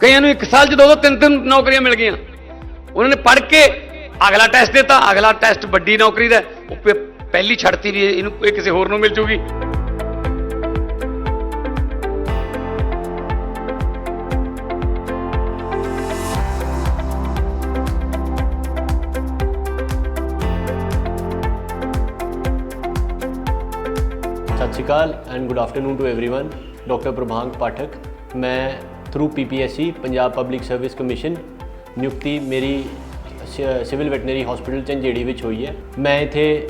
ਕਈਆਂ ਨੂੰ ਇੱਕ ਸਾਲ 'ਚ ਦੋ ਦੋ ਤਿੰਨ ਤਿੰਨ ਨੌਕਰੀਆਂ ਮਿਲ ਗਈਆਂ ਉਹਨਾਂ ਨੇ ਪੜ੍ਹ ਕੇ ਅਗਲਾ ਟੈਸਟ ਦਿੱਤਾ ਅਗਲਾ ਟੈਸਟ ਵੱਡੀ ਨੌਕਰੀ ਦਾ ਹੈ। ਉਹ ਪਹਿ- ਪਹਿਲੀ ਛੱਡਤੀ ਵੀ ਇਹਨੂੰ ਇਹ ਕਿਸੇ ਹੋਰ ਨੂੰ ਮਿਲ ਜੂਗੀ ਸਤਿ ਸ਼੍ਰੀ ਅਕਾਲ and good afternoon to everyone doctor Prabhang Pathak ਮੈਂ through PPSC Punjab public service commission ਨਿਯੁਕਤੀ ਮੇਰੀ ਸ- ਸਿਵਲ ਵੈਟਨਰੀ ਹਸਪੀਟਲ ਚੰਜੇੜੀ ਵਿੱਚ ਹੋਈ ਹੈ। ਮੈਂ ਇੱਥੇ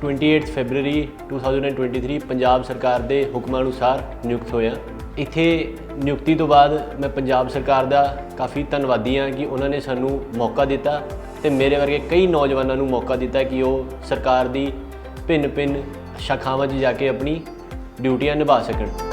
28 ਫੈਬਰੂਰੀ 2023 ਪੰਜਾਬ ਸਰਕਾਰ ਦੇ ਹੁਕਮਾਂ ਅਨੁਸਾਰ ਨਿਯੁਕਤ ਹੋਇਆ। ਇੱਥੇ ਨਿਯੁਕਤੀ ਤੋਂ ਬਾਅਦ ਮੈਂ ਪੰਜਾਬ ਸਰਕਾਰ ਦਾ ਕਾਫੀ ਧੰਨਵਾਦੀ ਹਾਂ ਕਿ ਉਹਨਾਂ ਨੇ ਸਾਨੂੰ ਮੌਕਾ ਦਿੱਤਾ ਤੇ ਮੇਰੇ ਵਰਗੇ ਕਈ ਨੌਜਵਾਨਾਂ ਨੂੰ ਮੌਕਾ ਦਿੱਤਾ ਕਿ ਉਹ ਸਰਕਾਰ ਦੀ ਭਿੰਨ ਭਿੰਨ ਸ਼ਾਖਾਵਾਂ 'ਚ ਜਾ ਕੇ ਆਪਣੀ ਡਿਊਟੀਆਂ ਨਿਭਾ ਸਕਣ।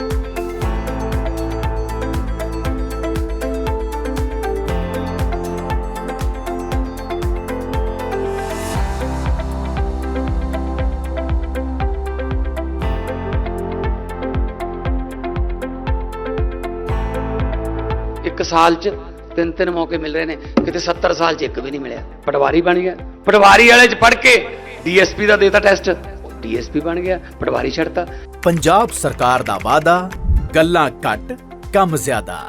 ਇੱਕ ਸਾਲ 'ਚ ਤਿੰਨ ਤਿੰਨ ਮੌਕੇ ਮਿਲ ਰਹੇ ਨੇ, ਕਿਤੇ 70 ਸਾਲ 'ਚ ਇੱਕ ਵੀ ਨਹੀਂ ਮਿਲਿਆ। ਪਟਵਾਰੀ ਬਣ ਗਿਆ। ਪਟਵਾਰੀ ਵਾਲੇ 'ਚ ਪੜ੍ਹ ਕੇ ਡੀਐਸਪੀ ਦਾ ਦੇਤਾ ਟੈਸਟ। ਡੀਐਸਪੀ ਬਣ ਗਿਆ, ਪਟਵਾਰੀ ਛੱਡਤਾ। ਪੰਜਾਬ ਸਰਕਾਰ ਦਾ ਵਾਅਦਾ, ਗੱਲਾਂ ਘੱਟ, ਕੰਮ ਜ਼ਿਆਦਾ।